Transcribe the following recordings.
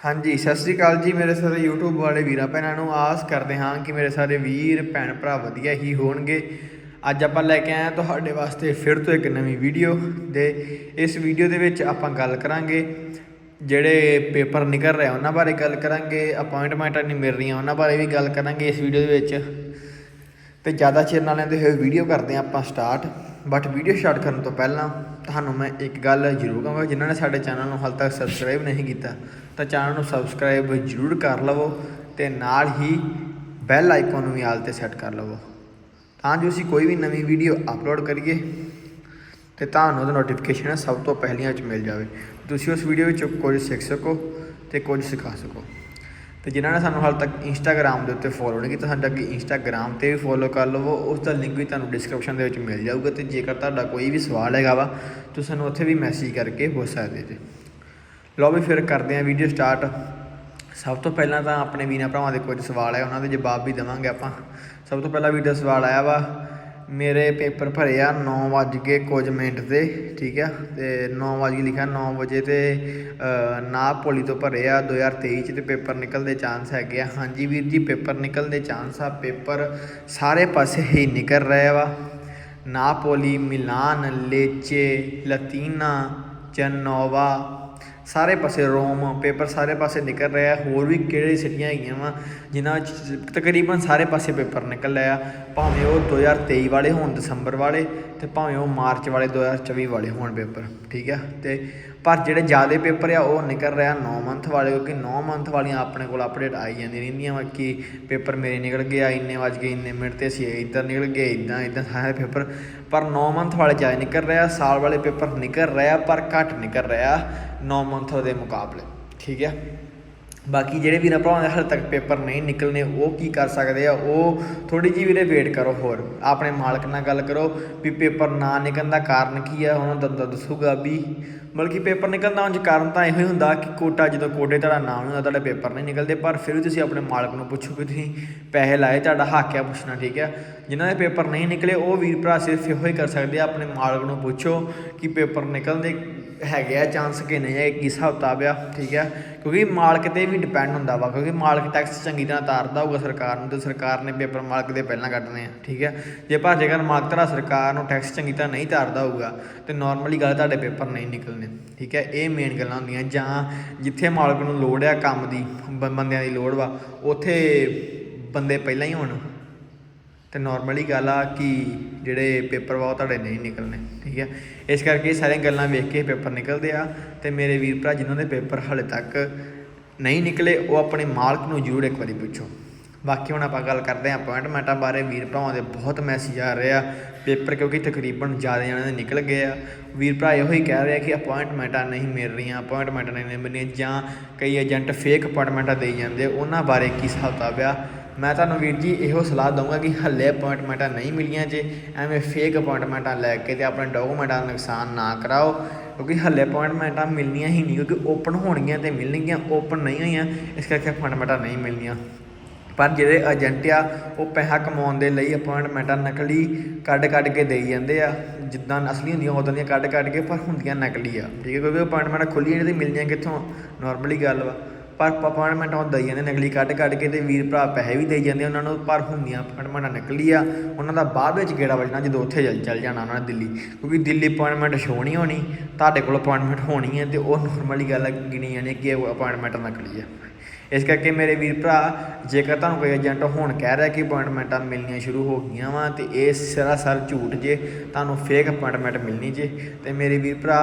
ਹਾਂਜੀ, ਸਤਿ ਸ੍ਰੀ ਅਕਾਲ ਜੀ ਮੇਰੇ ਸਾਰੇ YouTube ਵਾਲੇ ਵੀਰਾਂ ਭੈਣਾਂ ਨੂੰ। ਆਸ ਕਰਦੇ ਹਾਂ ਕਿ ਮੇਰੇ ਸਾਰੇ ਵੀਰ, ਭੈਣ ਭਰਾ ਵਧੀਆ ਹੀ ਹੋਣਗੇ। ਅੱਜ ਆਪਾਂ ਲੈ ਕੇ ਆਏ ਹਾਂ ਤੁਹਾਡੇ ਵਾਸਤੇ ਫਿਰ ਤੋਂ ਇੱਕ ਨਵੀਂ ਵੀਡੀਓ ਦੇ। ਇਸ ਵੀਡੀਓ ਦੇ ਵਿੱਚ ਆਪਾਂ ਗੱਲ ਕਰਾਂਗੇ ਜਿਹੜੇ ਪੇਪਰ ਨਿਕਲ ਰਹੇ ਉਹਨਾਂ ਬਾਰੇ ਗੱਲ ਕਰਾਂਗੇ ਅਪਾਇੰਟਮੈਂਟਾਂ ਨਹੀਂ ਮਿਲ ਰਹੀਆਂ, ਉਹਨਾਂ ਬਾਰੇ ਵੀ ਗੱਲ ਕਰਾਂਗੇ ਇਸ ਵੀਡੀਓ ਦੇ ਵਿੱਚ। ਤੇ ਜ਼ਿਆਦਾ ਚਿਰ ਨਾਲ ਲੈਂਦੇ ਹੋਏ ਵੀਡੀਓ ਕਰਦੇ ਹਾਂ ਆਪਾਂ ਸਟਾਰਟ ਬਟ ਵੀਡੀਓ ਸਟਾਰਟ ਕਰਨ ਤੋਂ ਪਹਿਲਾਂ ਤੁਹਾਨੂੰ ਮੈਂ ਇੱਕ ਗੱਲ ਜ਼ਰੂਰ ਕਹਾਂਗਾ, ਜਿਨ੍ਹਾਂ ਨੇ ਸਾਡੇ ਚੈਨਲ ਨੂੰ ਹਾਲ ਤੱਕ ਸਬਸਕ੍ਰਾਈਬ ਨਹੀਂ ਕੀਤਾ, ਤਾਂ ਚੈਨਲ ਨੂੰ ਸਬਸਕ੍ਰਾਈਬ ਜ਼ਰੂਰ ਕਰ ਲਵੋ ਤੇ ਨਾਲ ਹੀ ਬੈਲ ਆਈਕਨ ਨੂੰ ਵੀ ਆਲ ਤੇ ਸੈੱਟ ਕਰ ਲਵੋ। ਤਾਂ ਜੋ ਅਸੀਂ ਕੋਈ ਵੀ ਨਵੀਂ ਵੀਡੀਓ ਅਪਲੋਡ ਕਰੀਏ ਤੇ ਤੁਹਾਨੂੰ ਉਹਦਾ ਨੋਟੀਫਿਕੇਸ਼ਨ ਸਭ ਤੋਂ ਪਹਿਲੀਆਂ ਚ ਮਿਲ ਜਾਵੇ। ਤੁਸੀਂ ਉਸ ਵੀਡੀਓ ਵਿੱਚ ਕੁਝ ਸਿੱਖ ਸਕੋ ਤੇ ਕੁਝ ਸਿਖਾ ਸਕੋ। ਤੇ ਜਿਨ੍ਹਾਂ ਨੇ ਸਾਨੂੰ ਹਾਲ ਤੱਕ ਇੰਸਟਾਗ੍ਰam ਦੇ ਉੱਤੇ ਫੋਲੋ ਨਹੀਂ ਕੀਤਾ, ਸਾਡਾ ਅੱਗੇ ਇੰਸਟਾਗ੍ਰam ਤੇ ਵੀ ਫੋਲੋ ਕਰ ਲਵੋ, ਉਸ ਦਾ ਲਿੰਕ ਵੀ ਤੁਹਾਨੂੰ ਡਿਸਕ੍ਰਿਪਸ਼ਨ ਦੇ ਵਿੱਚ ਮਿਲ ਜਾਊਗਾ ਤੇ ਜੇਕਰ ਤੁਹਾਡਾ ਕੋਈ ਵੀ ਸਵਾਲ ਹੈਗਾ ਵਾ, ਤੁਸੀਂ ਸਾਨੂੰ ਉੱਥੇ ਵੀ ਮੈਸੇਜ ਕਰਕੇ ਪੁੱਛ ਸਕਦੇ ਜੀ। ਲਓ ਵੀ ਫਿਰ ਕਰਦੇ ਹਾਂ ਵੀਡੀਓ ਸਟਾਰਟ ਸਭ ਤੋਂ ਪਹਿਲਾਂ ਤਾਂ ਆਪਣੇ ਵੀਰਾਂ ਭਰਾਵਾਂ ਦੇ ਕੁਝ ਸਵਾਲ ਹੈ, ਉਹਨਾਂ ਦੇ ਜਵਾਬ ਵੀ ਦੇਵਾਂਗੇ ਆਪਾਂ। ਸਭ ਤੋਂ ਪਹਿਲਾਂ ਵੀਡੀਓ ਸਵਾਲ ਆਇਆ ਵਾ ਮੇਰੇ ਪੇਪਰ ਭਰੇ ਆ ਨੌ ਵੱਜ ਕੇ ਕੁਝ ਮਿੰਟ ਤੇ ਠੀਕ ਆ? ਅਤੇ ਨੌ ਵੱਜ ਕੇ ਲਿਖਿਆ ਨੌ ਵਜੇ ਤੇ ਅ, ਨਾ ਪੋਲੀ ਤੋਂ ਭਰੇ ਆ 2023 ਚ ਅਤੇ ਪੇਪਰ ਨਿਕਲ ਦੇ ਚਾਂਸ ਹੈਗੇ ਆ। ਹਾਂਜੀ ਵੀਰ ਜੀ ਪੇਪਰ ਨਿਕਲ ਦੇ ਚਾਂਸ ਆ ਪੇਪਰ ਸਾਰੇ ਪਾਸੇ ਹੀ ਨਿਕਲ ਰਿਹਾ ਵਾ। ਨਾਪੋਲੀ ਮਿਲਾਨ ਲੇਚੇ ਲਤੀਨਾ ਚਨੋਵਾ ਸਾਰੇ ਪਾਸੇ ਰੋਮ, ਪੇਪਰ ਸਾਰੇ ਪਾਸੇ ਨਿਕਲ ਰਿਹਾ, ਹੋਰ ਵੀ ਕਿਹੜੇ ਸਿਟੀਆਂ ਹੈਗੀਆਂ ਵਾ, ਜਿਨ੍ਹਾਂ ਵਿੱਚ ਤਕਰੀਬਨ ਸਾਰੇ ਪਾਸੇ ਪੇਪਰ ਨਿਕਲ ਰਿਹਾ ਭਾਵੇਂ ਉਹ 2023 ਵਾਲੇ ਹੋਣ, ਦਸੰਬਰ ਵਾਲੇ ਤੇ ਭਾਵੇਂ ਉਹ ਮਾਰਚ ਵਾਲੇ 2024 ਵਾਲੇ ਹੋਣ ਪੇਪਰ, ਠੀਕ ਆ? ਤੇ ਪਰ ਜਿਹੜੇ ਜ਼ਿਆਦਾ ਪੇਪਰ ਆ, ਉਹ ਨਿਕਲ ਰਿਹਾ 9 ਮੰਥ ਵਾਲੇ, ਕਿਉਂਕਿ 9 ਮੰਥ ਵਾਲੀਆਂ ਆਪਣੇ ਕੋਲ ਅਪਡੇਟ ਆਈ ਜਾਂਦੀਆਂ ਰਹਿੰਦੀਆਂ ਵਾ ਕਿ ਪੇਪਰ ਮੇਰੇ ਨਿਕਲ ਗਿਆ ਇੰਨੇ ਵੱਜ ਗਏ, ਇੰਨੇ ਮਿੰਟ ਤੇ ਅਸੀਂ ਇੱਧਰ ਨਿਕਲ ਗਏ ਇਦਾਂ ਇਦਾਂ ਸਾਰੇ ਪੇਪਰ। ਪਰ 9 ਮੰਥ ਵਾਲੇ ਜ਼ਿਆਦਾ ਨਿਕਲ ਰਿਹਾ ਸਾਲ ਵਾਲੇ ਪੇਪਰ ਨਿਕਲ ਰਿਹਾ ਪਰ ਘੱਟ ਨਿਕਲ ਰਿਹਾ 9 ਮੰਥ ਦੇ ਮੁਕਾਬਲੇ, ਠੀਕ ਹੈ ਬਾਕੀ ਜਿਹੜੇ ਵੀਰਾਂ ਭਰਾਵਾਂ ਦੇ ਹਾਲੇ ਤੱਕ ਪੇਪਰ ਨਹੀਂ ਨਿਕਲਨੇ, ਉਹ ਕੀ ਕਰ ਸਕਦੇ ਆ? ਉਹ ਥੋੜੀ ਜਿਹੀ ਵੀਰੇ ਵੇਟ ਕਰੋ ਹੋਰ। ਆਪਣੇ ਮਾਲਕ ਨਾਲ ਗੱਲ ਕਰੋ ਵੀ ਪੇਪਰ ਨਾ ਨਿਕਲਣ ਦਾ ਕਾਰਨ ਕੀ ਆ, ਉਹਨਾਂ ਦਾ ਦ- ਦੱਸੂਗਾ ਵੀ। ਬਲਕਿ ਪੇਪਰ ਨਿਕਲਣ ਦਾ ਉਂਝ ਕਾਰਨ ਤਾਂ ਇਹੋ ਹੀ ਹੁੰਦਾ ਕਿ ਕੋਟਾ ਜਦੋਂ ਕੋਟੇ ਤੁਹਾਡਾ ਨਾਮ ਨਹੀਂ ਹੁੰਦਾ, ਤੁਹਾਡੇ ਪੇਪਰ ਨਹੀਂ ਨਿਕਲਦੇ, ਪਰ ਫਿਰ ਵੀ ਤੁਸੀਂ ਆਪਣੇ ਮਾਲਕ ਨੂੰ ਪੁੱਛੋ ਕਿ ਤੁਸੀਂ ਪੈਸੇ ਲਾਏ, ਤੁਹਾਡਾ ਹੱਕ ਆ ਪੁੱਛਣਾ, ਠੀਕ ਹੈ ਜਿਨ੍ਹਾਂ ਦੇ ਪੇਪਰ ਨਹੀਂ ਨਿਕਲੇ, ਉਹ ਵੀਰ ਭਰਾ ਸਿਰਫ ਇਹੋ ਹੀ ਕਰ ਸਕਦੇ ਆ, ਆਪਣੇ ਮਾਲਕ ਨੂੰ ਪੁੱਛੋ ਕਿ ਪੇਪਰ ਨਿਕਲਦੇ ਹੈਗੇ ਆ ਚਾਂਸ ਕਿੰਨੇ ਆ ਕਿਸ ਹਿਸਾਬ ਕਿਤਾਬ ਆ, ਠੀਕ ਹੈ ਕਿਉਂਕਿ ਮਾਲਕ ਤੇ ਵੀ ਡਿਪੈਂਡ ਹੁੰਦਾ ਵਾ, ਕਿਉਂਕਿ ਮਾਲਕ ਟੈਕਸ ਚੰਗੀ ਤਰ੍ਹਾਂ ਤਾਰਦਾ ਹੋਊਗਾ ਸਰਕਾਰ ਨੂੰ ਤੇ ਸਰਕਾਰ ਨੇ ਪੇਪਰ ਮਾਲਕ ਦੇ ਪਹਿਲਾਂ ਕੱਢਣੇ ਆ, ਠੀਕ ਹੈ ਜੇ ਪਰ ਜੇਕਰ ਮਾਲਕ ਤਰ੍ਹਾਂ ਸਰਕਾਰ ਨੂੰ ਟੈਕਸ ਚੰਗੀ ਤਰ੍ਹਾਂ ਨਹੀਂ ਤਾਰਦਾ ਹੋਊਗਾ, ਤੇ ਨਾਰਮਲੀ ਗੱਲ ਤੁਹਾਡੇ ਪੇਪਰ ਨਹੀਂ ਨਿਕਲਣੇ ਠੀਕ ਹੈ ਇਹ ਮੇਨ ਗੱਲਾਂ ਹੁੰਦੀਆਂ, ਜਾਂ ਜਿੱਥੇ ਮਾਲਕ ਨੂੰ ਲੋੜ ਆ ਕੰਮ ਦੀ, ਬ- ਬੰਦਿਆਂ ਦੀ ਲੋੜ ਵਾ, ਉੱਥੇ ਬੰਦੇ ਪਹਿਲਾਂ ਹੀ ਹੋਣ। ਤੇ ਨਾਰਮਲੀ ਗੱਲ ਆ ਕਿ ਜਿਹੜੇ ਪੇਪਰ ਵਾ ਉਹ ਤੁਹਾਡੇ ਨਹੀਂ ਨਿਕਲਣੇ, ਠੀਕ ਹੈ ਇਸ ਕਰਕੇ ਇਹ ਸਾਰੀਆਂ ਗੱਲਾਂ ਵੇਖ ਕੇ ਪੇਪਰ ਨਿਕਲਦੇ ਆ ਤੇ ਮੇਰੇ ਵੀਰ ਭਰਾ ਜਿਨ੍ਹਾਂ ਦੇ ਪੇਪਰ ਹਾਲੇ ਤੱਕ ਨਹੀਂ ਨਿਕਲੇ, ਉਹ ਆਪਣੇ ਮਾਲਕ ਨੂੰ ਜ਼ਰੂਰ ਇੱਕ ਵਾਰੀ ਪੁੱਛੋ। ਬਾਕੀ ਹੁਣ ਆਪਾਂ ਗੱਲ ਕਰਦੇ ਹਾਂ ਅਪਾਇੰਟਮੈਂਟਾਂ ਬਾਰੇ। ਵੀਰ ਭਰਾਵਾਂ ਦੇ ਬਹੁਤ ਮੈਸੇਜ ਆ ਰਹੇ ਆ ਪੇਪਰ ਕਿਉਂਕਿ ਤਕਰੀਬਨ ਜ਼ਿਆਦਾ ਜਣਿਆਂ ਦੇ ਨਿਕਲ ਗਏ ਆ। ਵੀਰ ਭਰਾ ਇਹੋ ਹੀ ਕਹਿ ਰਹੇ ਆ ਕਿ ਅਪਾਇੰਟਮੈਂਟਾਂ ਨਹੀਂ ਮਿਲ ਰਹੀਆਂ ਅਪਾਇੰਟਮੈਂਟਾਂ ਨਹੀਂ ਮਿਲਣੀਆਂ ਜਾਂ ਕਈ ਏਜੰਟ ਫੇਕ ਅਪਾਇੰਟਮੈਂਟਾਂ ਦੇਈ ਜਾਂਦੇ ਉਹਨਾਂ ਬਾਰੇ ਕੀ ਹਿਸਾਬ ਕਿਤਾਬ ਆ? ਮੈਂ ਤੁਹਾਨੂੰ ਵੀਰ ਜੀ ਇਹੋ ਸਲਾਹ ਦਊਂਗਾ ਕਿ ਹੱਲੇ ਅਪਾਇੰਟਮੈਂਟਾਂ ਨਹੀਂ ਮਿਲੀਆਂ ਜੇ, ਐਵੇਂ ਫੇਕ ਅਪਾਇੰਟਮੈਂਟਾਂ ਲੈ ਕੇ ਤੇ ਆਪਣੇ ਡਾਕੂਮੈਂਟਾਂ ਦਾ ਨੁਕਸਾਨ ਨਾ ਕਰਾਓ, ਕਿਉਂਕਿ ਹੱਲੇ ਅਪਾਇੰਟਮੈਂਟਾਂ ਮਿਲਣੀਆਂ ਹੀ ਨਹੀਂ, ਕਿਉਂਕਿ ਓਪਨ ਹੋਣਗੀਆਂ ਤੇ ਮਿਲਣਗੀਆਂ ਓਪਨ ਨਹੀਂ ਹੋਈਆਂ, ਇਸ ਕਰਕੇ ਅਪਾਇੰਟਮੈਂਟਾਂ ਨਹੀਂ ਮਿਲਣੀਆਂ। ਪਰ ਜਿਹੜੇ ਏਜੰਟ ਆ, ਉਹ ਪੈਸਾ ਕਮਾਉਣ ਦੇ ਲਈ ਅਪਾਇੰਟਮੈਂਟਾਂ ਨਕਲੀ ਕੱਢ ਕੱਢ ਕੇ ਦੇਈ ਜਾਂਦੇ ਆ, ਜਿੱਦਾਂ ਅਸਲੀ ਹੁੰਦੀਆਂ ਉਦਾਂ ਦੀਆਂ ਕੱਢ ਕੱਢ ਕੇ ਪਰ ਹੁੰਦੀਆਂ ਨਕਲੀ ਆ, ਠੀਕ ਹੈ ਕਿਉਂਕਿ ਅਪਾਇੰਟਮੈਂਟਾਂ ਖੁੱਲੀਆਂ ਤੇ ਮਿਲਣੀਆਂ ਕਿੱਥੋਂ? ਨਾਰਮਲੀ ਗੱਲ ਵਾ। ਪਰ ਅਪਾਇੰਟਮੈਂਟਾਂ ਉਹ ਦਈ ਜਾਂਦੇ ਨਕਲੀ ਕੱਢ ਕੱਢ ਕੇ ਤੇ ਵੀਰ ਭਰਾ ਪੈਸੇ ਵੀ ਦੇਈ ਜਾਂਦੇ ਉਹਨਾਂ ਨੂੰ, ਪਰ ਹੁੰਦੀਆਂ ਅਪਾਇੰਟਮੈਂਟਾਂ ਨਕਲੀ ਆ, ਉਹਨਾਂ ਦਾ ਬਾਅਦ ਵਿੱਚ ਗੇੜਾ ਵੱਜਣਾ ਜਦੋਂ ਉੱਥੇ ਚੱਲ ਚੱਲ ਜਾਣਾ ਉਹਨਾਂ ਨੇ ਦਿੱਲੀ, ਕਿਉਂਕਿ ਦਿੱਲੀ ਅਪਾਇੰਟਮੈਂਟ ਸ਼ੋ ਨਹੀਂ ਹੋਣੀ, ਤੁਹਾਡੇ ਕੋਲ ਅਪਾਇੰਟਮੈਂਟ ਹੋਣੀ ਹੈ ਤੇ ਉਹ ਨਾਰਮਲੀ ਗੱਲ ਗਿਣੀ ਜਾਣੀ ਕਿ ਉਹ ਅਪਾਇੰਟਮੈਂਟ ਨਕਲੀ ਆ। ਇਸ ਕਰਕੇ ਮੇਰੇ ਵੀਰ ਭਰਾ, ਜੇਕਰ ਤੁਹਾਨੂੰ ਕੋਈ ਏਜੰਟ ਹੁਣ ਕਹਿ ਰਿਹਾ ਕਿ ਅਪਾਇੰਟਮੈਂਟਾਂ ਮਿਲਣੀਆਂ ਸ਼ੁਰੂ ਹੋ ਗਈਆਂ ਵਾ ਤੇ ਇਹ ਸਰਾਸਰ ਝੂਠ ਜੇ, ਤੁਹਾਨੂੰ ਫੇਕ ਅਪਾਇੰਟਮੈਂਟ ਮਿਲਣੀ ਜੇ, ਤੇ ਮੇਰੇ ਵੀਰ ਭਰਾ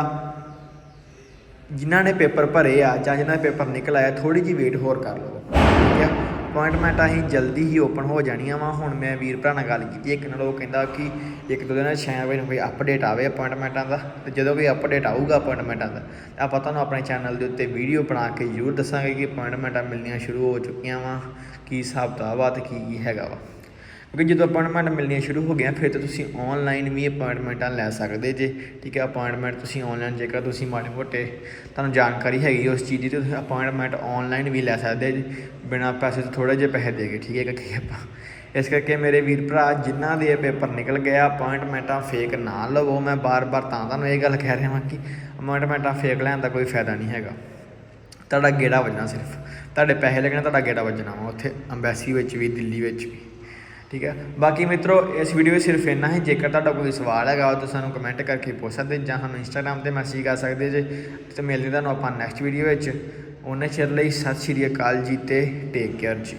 ਜਿਨ੍ਹਾਂ ਨੇ ਪੇਪਰ ਭਰੇ ਆ ਜਾਂ ਜਿਨ੍ਹਾਂ ਦੇ ਪੇਪਰ ਨਿਕਲ ਆਇਆ ਥੋੜੀ ਜਿਹੀ ਵੇਟ ਹੋਰ ਕਰ ਲਓ। ਠੀਕ ਹੈ ਅਪਾਇੰਟਮੈਂਟਾਂ ਹੀ ਜਲਦੀ ਹੀ ਓਪਨ ਹੋ ਜਾਣੀਆਂ ਵਾ। ਹੁਣ ਮੈਂ ਵੀਰ ਭਰਾ ਨਾਲ ਗੱਲ ਕੀਤੀ। ਇੱਕ ਨਾਲ ਉਹ ਕਹਿੰਦਾ ਕਿ ਇੱਕ ਦੋ ਦਿਨਾਂ 'ਚ ਵਜੇ ਨੂੰ ਕੋਈ ਅਪਡੇਟ ਆਵੇ ਅਪਾਇੰਟਮੈਂਟਾਂ ਦਾ। ਤੇ ਜਦੋਂ ਕੋਈ ਅਪਡੇਟ ਆਊਗਾ ਅਪਾਇੰਟਮੈਂਟਾਂ ਦਾ, ਆਪਾਂ ਤੁਹਾਨੂੰ ਆਪਣੇ ਚੈਨਲ ਦੇ ਉੱਤੇ ਵੀਡੀਓ ਬਣਾ ਕੇ ਜ਼ਰੂਰ ਦੱਸਾਂਗੇ ਕਿ ਅਪਾਇੰਟਮੈਂਟਾਂ ਮਿਲਣੀਆਂ ਸ਼ੁਰੂ ਹੋ ਚੁੱਕੀਆਂ ਵਾ, ਕੀ ਹਿਸਾਬ ਕਿਤਾਬ ਆ ਤੇ ਕੀ ਕੀ ਹੈਗਾ ਵਾ। ਕਿਉਂਕਿ ਜਦੋਂ ਅਪਾਇੰਟਮੈਂਟ ਮਿਲਣੀਆਂ ਸ਼ੁਰੂ ਹੋ ਗਈਆਂ, ਫਿਰ ਤਾਂ ਤੁਸੀਂ ਆਨਲਾਈਨ ਵੀ ਅਪਾਇੰਟਮੈਂਟਾਂ ਲੈ ਸਕਦੇ ਜੇ। ਠੀਕ ਹੈ ਅਪਾਇੰਟਮੈਂਟ ਤੁਸੀਂ ਆਨਲਾਈਨ ਜੇਕਰ ਤੁਸੀਂ ਮਾੜੇ ਮੋਟੇ ਤੁਹਾਨੂੰ ਜਾਣਕਾਰੀ ਹੈਗੀ ਉਸ ਚੀਜ਼ ਦੀ, ਤਾਂ ਤੁਸੀਂ ਅਪਾਇੰਟਮੈਂਟ ਆਨਲਾਈਨ ਵੀ ਲੈ ਸਕਦੇ ਜੇ। ਬਿਨਾਂ ਪੈਸੇ ਤੋਂ ਥੋੜੇ ਜਿਹੇ ਪੈਸੇ ਦੇ ਕੇ, ਠੀਕ ਹੈ ਕਿ ਆਪਾਂ। ਇਸ ਕਰਕੇ ਮੇਰੇ ਵੀਰ ਭਰਾ, ਜਿਨ੍ਹਾਂ ਦੇ ਪੇਪਰ ਨਿਕਲ ਗਿਆ ਅਪਾਇੰਟਮੈਂਟਾਂ ਫੇਕ ਨਾ ਲਵੋ। ਮੈਂ ਬਾਰ-ਬਾਰ ਤਾਂ ਤੁਹਾਨੂੰ ਇਹ ਗੱਲ ਕਹਿ ਰਿਹਾ ਹਾਂ ਕਿ ਅਪਾਇੰਟਮੈਂਟਾਂ ਫੇਕ ਲੈਣ ਦਾ ਕੋਈ ਫਾਇਦਾ ਨਹੀਂ ਹੈਗਾ। ਤੁਹਾਡਾ ਗੇੜਾ ਵੱਜਣਾ ਸਿਰਫ। ਤੁਹਾਡੇ ਪੈਸੇ ਲੱਗਣੇ, ਤੁਹਾਡਾ ਗੇੜਾ ਵੱਜਣਾ ਵਾ ਉੱਥੇ ਅੰਬੈਸੀ ਵਿੱਚ ਵੀ, ਦਿੱਲੀ ਵਿੱਚ ਵੀ। ਠੀਕ ਹੈ। ਬਾਕੀ ਮਿੱਤਰੋ, ਇਸ ਵੀਡੀਓ ਵਿੱਚ ਸਿਰਫ ਇੰਨਾ ਹੀ। ਜੇਕਰ ਤੁਹਾਡਾ ਕੋਈ ਸਵਾਲ ਹੈਗਾ, ਤਾਂ ਸਾਨੂੰ ਕਮੈਂਟ ਕਰਕੇ ਪੁੱਛ ਸਕਦੇ ਜਾਂ ਸਾਨੂੰ ਇੰਸਟਾਗ੍ਰam ਤੇ ਮੈਸੇਜ ਕਰ ਸਕਦੇ ਜੇ। ਤੇ ਮਿਲਦੇ ਤੁਹਾਨੂੰ ਆਪਾਂ ਨੈਕਸਟ ਵੀਡੀਓ ਵਿੱਚ। ਉਹਨਾਂ ਚਿਰ ਲਈ ਸਤਿ ਸ਼੍ਰੀ ਅਕਾਲ ਜੀ ਤੇ ਟੇਕ ਕੇਅਰ ਜੀ।